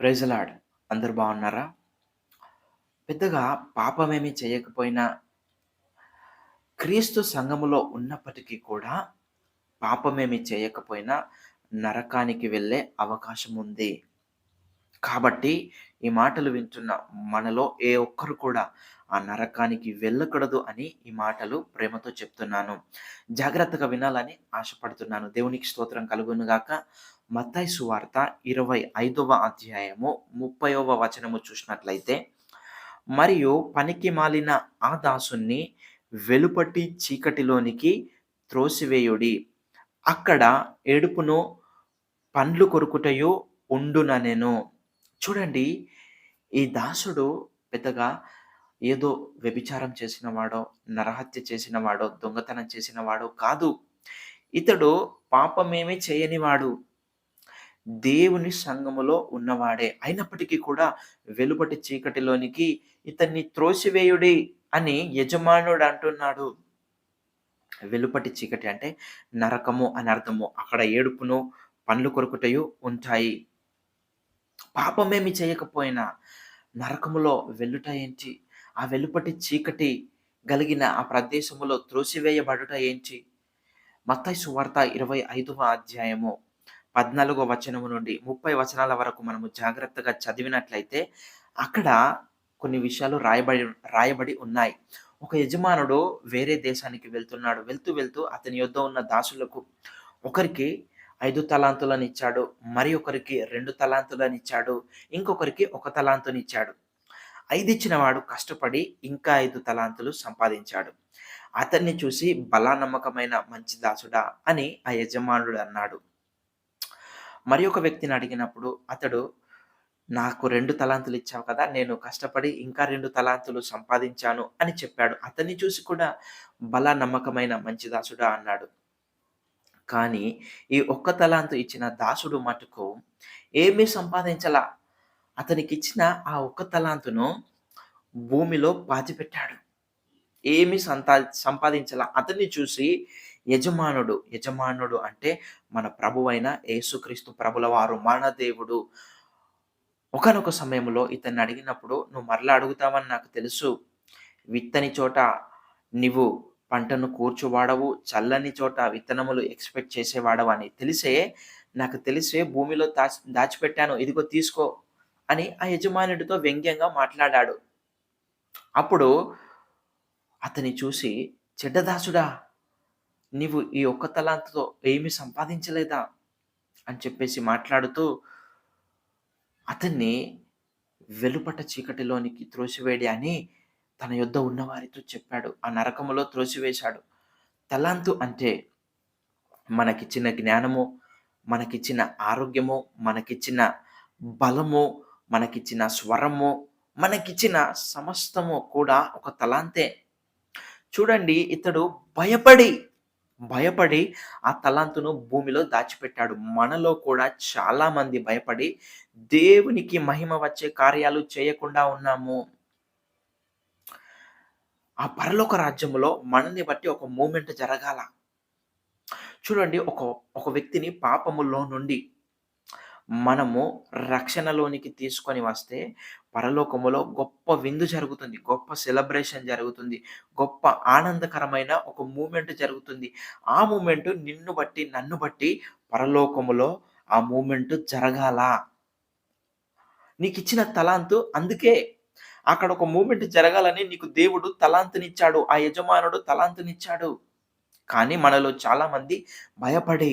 ప్రైజలాడ్ అందరు బాగున్నారా? పెద్దగా పాపమేమీ చేయకపోయినా క్రీస్తు సంఘములో ఉన్నప్పటికీ కూడా పాపమేమి చేయకపోయినా నరకానికి వెళ్ళే అవకాశం ఉంది కాబట్టి ఈ మాటలు వింటున్న మనలో ఏ ఒక్కరు కూడా ఆ నరకానికి వెళ్ళకూడదు అని ఈ మాటలు ప్రేమతో చెప్తున్నాను. జాగ్రత్తగా వినాలని ఆశపడుతున్నాను. దేవునికి స్తోత్రం కలుగును గాక. మత్తాయి సువార్త ఇరవై ఐదవ అధ్యాయము ముప్పైవ వచనము చూసినట్లయితే మరియు పనికి మాలిన ఆ దాసుని వెలుపటి చీకటిలోనికి త్రోసివేయుడి. అక్కడ ఏడుపును పండ్లు కొరుకుటయు ఉండుననెను. చూడండి ఈ దాసుడు పెద్దగా ఏదో వ్యభిచారం చేసిన వాడో నరహత్య చేసిన వాడో దొంగతనం చేసిన వాడో కాదు. ఇతడు పాపమేమీ చేయనివాడు దేవుని సంఘములో ఉన్నవాడే. అయినప్పటికీ కూడా వెలుపటి చీకటిలోనికి ఇతన్ని త్రోసివేయుడి అని యజమానుడు అంటున్నాడు. వెలుపటి చీకటి అంటే నరకము అని అర్థము అక్కడ ఏడుపును పండ్లు కొరుకుటయు ఉంటాయి. పాపమేమి చేయకపోయినా నరకములో వెళ్ళుట ఏంటి? ఆ వెలుపటి చీకటి కలిగిన ఆ ప్రదేశములో త్రోసివేయబడుట ఏంటి? మత్తై సువార్త ఇరవై ఐదవ అధ్యాయము పద్నాలుగో వచనము నుండి ముప్పై వచనాల వరకు మనము జాగ్రత్తగా చదివినట్లయితే అక్కడ కొన్ని విషయాలు రాయబడి రాయబడి ఉన్నాయి. ఒక యజమానుడు వేరే దేశానికి వెళ్తున్నాడు. వెళ్తూ వెళ్తూ అతని యొద్ద ఉన్న దాసులకు ఒకరికి ఐదు తలాంతులను ఇచ్చాడు మరి ఒకరికి రెండు తలాంతులను ఇచ్చాడు ఇంకొకరికి ఒక తలాంతుని ఇచ్చాడు ఐదు వాడు కష్టపడి ఇంకా ఐదు తలాంతులు సంపాదించాడు. అతన్ని చూసి బలానమ్మకమైన మంచి దాసుడా అని ఆ యజమానుడు అన్నాడు. మరి ఒక వ్యక్తిని అడిగినప్పుడు అతడు నాకు రెండు తలాంతులు ఇచ్చావు కదా నేను కష్టపడి ఇంకా రెండు తలాంతులు సంపాదించాను అని చెప్పాడు. అతన్ని చూసి కూడా బల నమ్మకమైన మంచి దాసుడా అన్నాడు. కానీ ఈ ఒక్క తలాంతు ఇచ్చిన దాసుడు మటుకు ఏమీ సంపాదించలా. అతనికి ఇచ్చిన ఆ ఒక్క తలాంతును భూమిలో పాతిపెట్టాడు. ఏమి సంతా సంపాదించాల. అతన్ని చూసి యజమానుడు యజమానుడు అంటే మన ప్రభువైన యేసుక్రీస్తు ప్రభుల వారు మన దేవుడు. ఒకనొక సమయంలో ఇతన్ని అడిగినప్పుడు నువ్వు మరలా అడుగుతావని నాకు తెలుసు. విత్తని చోట నువ్వు పంటను కూర్చువాడవు చల్లని చోట విత్తనములు ఎక్స్పెక్ట్ చేసేవాడవు అని తెలిసే నాకు తెలిసే భూమిలో దాచి దాచిపెట్టాను ఇదిగో తీసుకో అని ఆ యజమానుడితో వ్యంగ్యంగా మాట్లాడాడు. అప్పుడు అతని చూసి చెడ్డదాసుడా నీవు ఈ ఒక్క తలాంతతో ఏమి సంపాదించలేదా? అని చెప్పేసి మాట్లాడుతూ అతన్ని వెలుపట చీకటిలోనికి త్రోసివేడి అని తన యొద్ద ఉన్నవారితో చెప్పాడు. ఆ నరకములో త్రోసివేశాడు. తలాంతు అంటే మనకిచ్చిన జ్ఞానము మనకిచ్చిన ఆరోగ్యము మనకిచ్చిన బలము మనకిచ్చిన స్వరము మనకిచ్చిన సమస్తము కూడా ఒక తలాంతే. చూడండి ఇతడు భయపడి భయపడి ఆ తలాంతును భూమిలో దాచిపెట్టాడు. మనలో కూడా చాలామంది భయపడి దేవునికి మహిమ వచ్చే కార్యాలు చేయకుండా ఉన్నాము. ఆ పరలోక రాజ్యములో మనల్ని బట్టి ఒక మూమెంట్ జరగాల. చూడండి ఒక ఒక వ్యక్తిని పాపములో నుండి మనము రక్షణలోనికి తీసుకొని వస్తే పరలోకములో గొప్ప విందు జరుగుతుంది గొప్ప సెలబ్రేషన్ జరుగుతుంది గొప్ప ఆనందకరమైన ఒక మూమెంట్ జరుగుతుంది. ఆ మూమెంట్ నిన్ను బట్టి నన్ను బట్టి పరలోకములో ఆ మూమెంట్ జరగాల. నీకు ఇచ్చిన తలాంతు అందుకే అక్కడ ఒక మూమెంట్ జరగాలని నీకు దేవుడు తలాంతునిచ్చాడు. ఆ యజమానుడు తలాంతునిచ్చాడు. కానీ మనలో చాలామంది భయపడి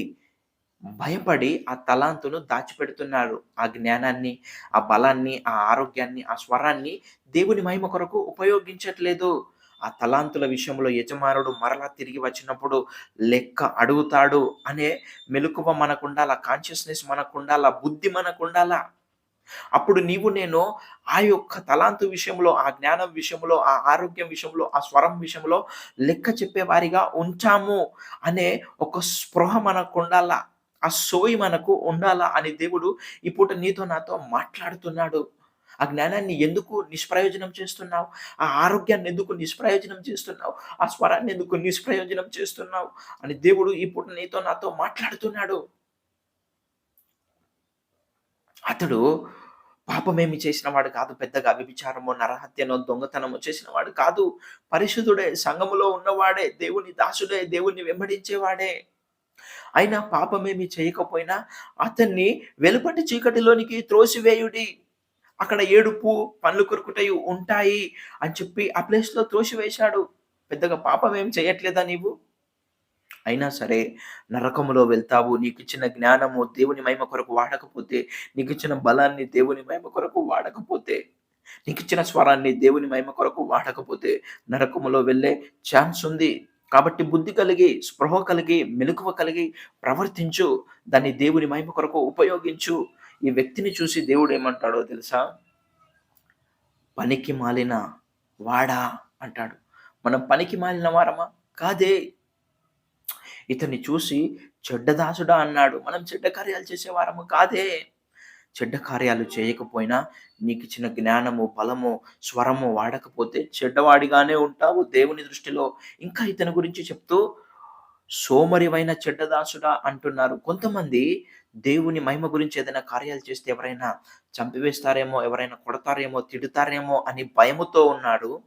భయపడి ఆ తలాంతును దాచిపెడుతున్నారు. ఆ జ్ఞానాన్ని ఆ బలాన్ని ఆ ఆరోగ్యాన్ని ఆ స్వరాన్ని దేవుని మహిమ కొరకు ఉపయోగించట్లేదు. ఆ తలాంతుల విషయంలో యజమానుడు మరలా తిరిగి వచ్చినప్పుడు లెక్క అడుగుతాడు అనే మెలకువ మనకుండాల కాన్షియస్నెస్ మనకుండాల బుద్ధి మనకుండాలా? అప్పుడు నీవు నేను ఆ యొక్క తలాంతు విషయంలో ఆ జ్ఞానం విషయంలో ఆ ఆరోగ్యం విషయంలో ఆ స్వరం విషయంలో లెక్క చెప్పేవారిగా ఉంచాము అనే ఒక స్పృహ మనకు ఉండాలా? ఆ సోయి మనకు ఉండాలా? అని దేవుడు ఈ పూట నీతో నాతో మాట్లాడుతున్నాడు. ఆ జ్ఞానాన్ని ఎందుకు నిష్ప్రయోజనం చేస్తున్నావు? ఆ ఆరోగ్యాన్ని ఎందుకు నిష్ప్రయోజనం చేస్తున్నావు? ఆ స్వరాన్ని ఎందుకు నిష్ప్రయోజనం చేస్తున్నావు? అని దేవుడు ఈ పూట నీతో నాతో మాట్లాడుతున్నాడు. అతడు పాపమేమి చేసిన వాడు కాదు పెద్దగా వ్యభిచారమో నరహత్యనో దొంగతనమో చేసిన వాడు కాదు. పరిశుద్ధుడే సంఘములో ఉన్నవాడే దేవుని దాసుడే దేవుణ్ణి వెంబడించేవాడే. అయినా పాపమేమి చేయకపోయినా అతన్ని వెలుపటి చీకటిలోనికి త్రోసివేయుడి. అక్కడ ఏడుపు పండ్లు కొరుకుటయు ఉంటాయి అని చెప్పి ఆ ప్లేస్లో త్రోసివేశాడు. పెద్దగా పాపం ఏం చేయట్లేదా నీవు? అయినా సరే నరకములో వెళ్తావు. నీకు ఇచ్చిన జ్ఞానము దేవుని మహిమ కొరకు వాడకపోతే నీకు ఇచ్చిన బలాన్ని దేవుని మహిమ కొరకు వాడకపోతే నీకు ఇచ్చిన స్వరాన్ని దేవుని మహిమ కొరకు వాడకపోతే నరకములో వెళ్ళే ఛాన్స్ ఉంది. కాబట్టి బుద్ధి కలిగి స్పృహ కలిగి మెలకువ కలిగి ప్రవర్తించు. దాన్ని దేవుని మహిమ కొరకు ఉపయోగించు. ఈ వ్యక్తిని చూసి దేవుడు ఏమంటాడో తెలుసా? పనికి మాలిన వాడా అంటాడు. మనం పనికి మాలిన వారమా? కాదే. ఇతన్ని చూసి చెడ్డదాసుడా అన్నాడు. మనం చెడ్డ కార్యాలు చేసేవారము కాదే. చెడ్డ కార్యాలు చేయకపోయినా నీకు ఇచ్చిన జ్ఞానము బలము స్వరము వాడకపోతే చెడ్డవాడిగానే ఉంటావు దేవుని దృష్టిలో. ఇంకా ఇతని గురించి చెప్తూ సోమరివైన చెడ్డదాసుడా అంటున్నారు. కొంతమంది దేవుని మహిమ గురించి ఏదైనా కార్యాలు చేస్తే ఎవరైనా చంపివేస్తారేమో ఎవరైనా కొడతారేమో తిడతారేమో అని భయముతో ఉన్నాడు.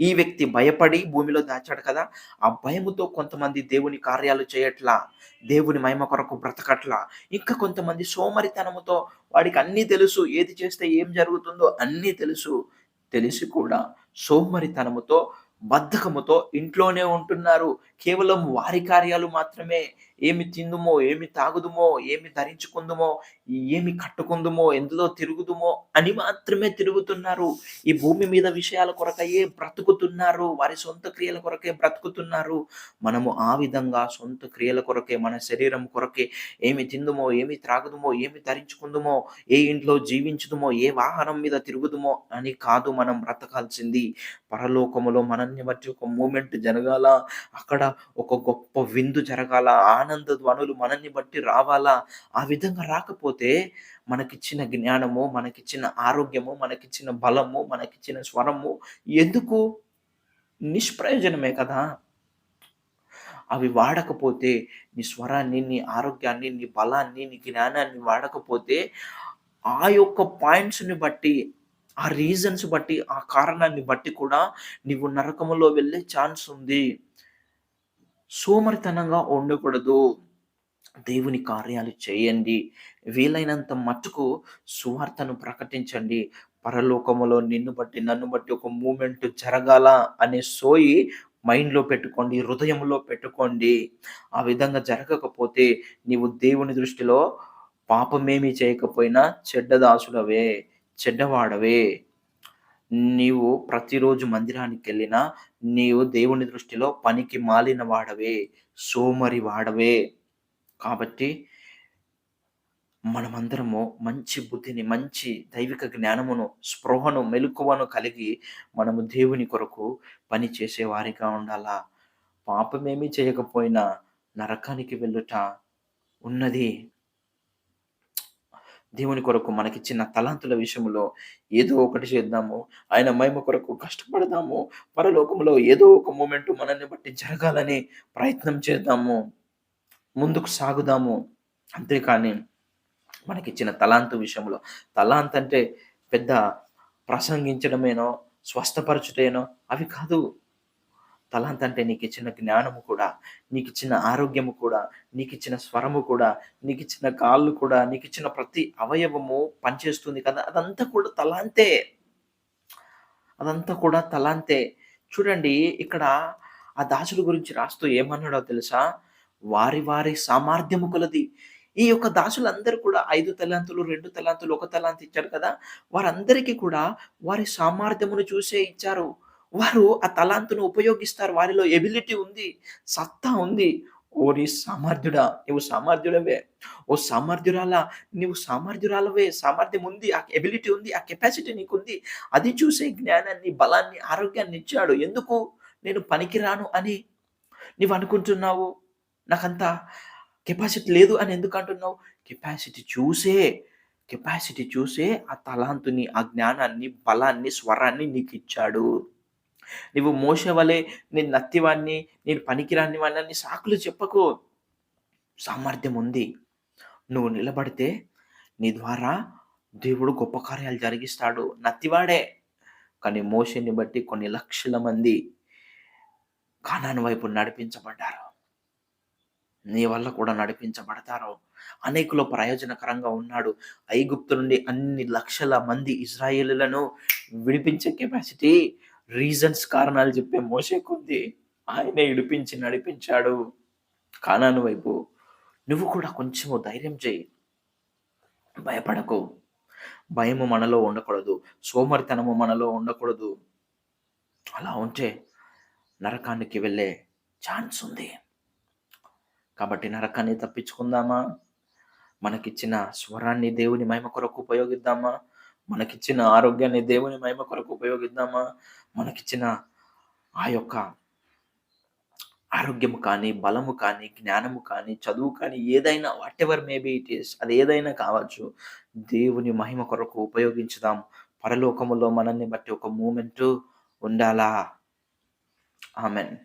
ఈ వ్యక్తి భయపడి భూమిలో దాచాడు కదా ఆ భయముతో కొంతమంది దేవుని కార్యాలు చేయట్లా దేవుని మహిమ కొరకు బ్రతకట్లా. ఇంకా కొంతమంది సోమరితనముతో వాడికి అన్నీ తెలుసు ఏది చేస్తే ఏం జరుగుతుందో అన్నీ తెలుసు. తెలిసి కూడా సోమరితనముతో బద్ధకముతో ఇంట్లోనే ఉంటున్నారు. కేవలం వారి కార్యాలు మాత్రమే. ఏమి తిందుమో ఏమి తాగుదుమో ఏమి ధరించుకుందుమో ఏమి కట్టుకుందుమో ఎందులో తిరుగుదుమో అని మాత్రమే తిరుగుతున్నారు. ఈ భూమి మీద విషయాల కొరకయే బ్రతుకుతున్నారు. వారి సొంత క్రియల కొరకే బ్రతుకుతున్నారు. మనము ఆ విధంగా సొంత క్రియల కొరకే మన శరీరం కొరకే ఏమి తిందుమో ఏమి త్రాగుదుమో ఏమి ధరించుకుందుమో ఏ ఇంట్లో జీవించుదుమో ఏ వాహనం మీద తిరుగుదుమో అని కాదు మనం బ్రతకాల్సింది. పరలోకములో మనల్ని బట్టి ఒక మూమెంట్ జరగాల అక్కడ ఒక గొప్ప విందు జరగాల ఆనంద ధ్వనులు మనల్ని బట్టి రావాలా. ఆ విధంగా రాకపోతే మనకిచ్చిన జ్ఞానము మనకిచ్చిన ఆరోగ్యము మనకిచ్చిన బలము మనకిచ్చిన స్వరము ఎందుకు? నిష్ప్రయోజనమే కదా. అవి వాడకపోతే నీ స్వరాన్ని నీ ఆరోగ్యాన్ని నీ బలాన్ని నీ జ్ఞానాన్ని వాడకపోతే ఆ యొక్క పాయింట్స్ని బట్టి ఆ రీజన్స్ బట్టి ఆ కారణాన్ని బట్టి కూడా నీవు నరకములో వెళ్ళే ఛాన్స్ ఉంది. సోమరితనంగా ఉండకూడదు. దేవుని కార్యాలు చేయండి. వీలైనంత మట్టుకు సువార్తను ప్రకటించండి. పరలోకములో నిన్ను బట్టి నన్ను బట్టి ఒక మూమెంట్ జరగాల అనే సోయి మైండ్లో పెట్టుకోండి హృదయంలో పెట్టుకోండి. ఆ విధంగా జరగకపోతే నీవు దేవుని దృష్టిలో పాపమేమీ చేయకపోయినా చెడ్డదాసుడవే చెడ్డవాడవే. నీవు ప్రతిరోజు మందిరానికి వెళ్ళినా నీవు దేవుని దృష్టిలో పనికి మాలిన వాడవే సోమరి వాడవే కాబట్టి మనమందరము మంచి బుద్ధిని మంచి దైవిక జ్ఞానమును స్పృహను మెలకువను కలిగి మనము దేవుని కొరకు పని చేసేవారిగా ఉండాలా? పాపమేమీ చేయకపోయినా నరకానికి వెళ్ళుట ఉన్నది. దేవుని కొరకు మనకిచ్చిన తలాంతుల విషయంలో ఏదో ఒకటి చేద్దాము. ఆయన మహిమ కొరకు కష్టపడదాము. పరలోకంలో ఏదో ఒక మూమెంట్ మనల్ని బట్టి జరగాలని ప్రయత్నం చేద్దాము. ముందుకు సాగుదాము. అంతేకాని మనకిచ్చిన తలాంతు విషయంలో. తలాంత్ అంటే పెద్ద ప్రసంగించడమేనో స్వస్థపరచుటేనో అవి కాదు. తలాంత్ అంటే నీకు ఇచ్చిన జ్ఞానము కూడా నీకు ఇచ్చిన ఆరోగ్యము కూడా నీకు ఇచ్చిన స్వరము కూడా నీకు ఇచ్చిన కాళ్ళు కూడా నీకు ఇచ్చిన ప్రతి అవయవము పనిచేస్తుంది కదా. అదంతా కూడా తలాంతే. అదంతా కూడా తలాంతే. చూడండి ఇక్కడ ఆ దాసుడు గురించి రాస్తూ ఏమన్నాడో తెలుసా? వారి వారి సామర్థ్యము కొలది. ఈ యొక్క దాసులందరూ కూడా ఐదు తలాంతులు రెండు తలాంతులు ఒక తలాంతి ఇచ్చారు కదా. వారందరికీ కూడా వారి సామర్థ్యమును చూసే ఇచ్చారు. వారు ఆ తలాంతును ఉపయోగిస్తారు. వారిలో ఎబిలిటీ ఉంది సత్తా ఉంది. ఓ నీ సామర్థ్యుడా నువ్వు సామర్థ్యుడవే ఓ సామర్థ్యురాలా నువ్వు సామర్థ్యురాలవే. సామర్థ్యం ఉంది ఆ ఎబిలిటీ ఉంది ఆ కెపాసిటీ నీకుంది. అది చూసే జ్ఞానాన్ని బలాన్ని ఆరోగ్యాన్ని ఇచ్చాడు. ఎందుకు? నేను పనికిరాను అని నువ్వు అనుకుంటున్నావు? నాకంత కెపాసిటీ లేదు అని ఎందుకు అంటున్నావు? కెపాసిటీ చూసే కెపాసిటీ చూసే ఆ తలాంతుని ఆ జ్ఞానాన్ని బలాన్ని స్వరాన్ని నీకు ఇచ్చాడు నువ్వు మోసే వలె నేను నత్తివాణ్ణి నేను పనికిరాని వాడిని సాకులు చెప్పకు. సామర్థ్యం ఉంది. నువ్వు నిలబడితే నీ ద్వారా దేవుడు గొప్ప కార్యాలు జరిగిస్తాడు. నత్తివాడే. కానీ మోషన్ని బట్టి కొన్ని లక్షల మంది కానాను వైపు నడిపించబడ్డారు. నీ వల్ల కూడా నడిపించబడతారు. అనేకులు ప్రయోజనకరంగా ఉన్నాడు. ఐగుప్తు నుండి అన్ని లక్షల మంది ఇజ్రాయేలులను విడిపించే కెపాసిటీ రీజన్స్ కారణాలు చెప్పే మోసేకుంది ఆయనే విడిపించి నడిపించాడు కానాను వైపు. నువ్వు కూడా కొంచెము ధైర్యం చేయి. భయపడకు. భయము మనలో ఉండకూడదు. సోమరితనము మనలో ఉండకూడదు. అలా ఉంటే నరకానికి వెళ్ళే ఛాన్స్ ఉంది. కాబట్టి నరకాన్ని తప్పించుకుందామా? మనకిచ్చిన స్వరాన్ని దేవుని మహిమ కొరకు ఉపయోగిద్దామా? మనకిచ్చిన ఆరోగ్యాన్ని దేవుని మహిమ కొరకు ఉపయోగిద్దామా? మనకిచ్చిన ఆ యొక్క ఆరోగ్యము కానీ బలము కానీ జ్ఞానము కానీ చదువు కానీ ఏదైనా whatever maybe it is అది ఏదైనా కావచ్చు దేవుని మహిమ కొరకు ఉపయోగించుదాం. పరలోకములో మనల్ని బట్టి ఒక మూమెంటు ఉండాలా? ఆమెన్.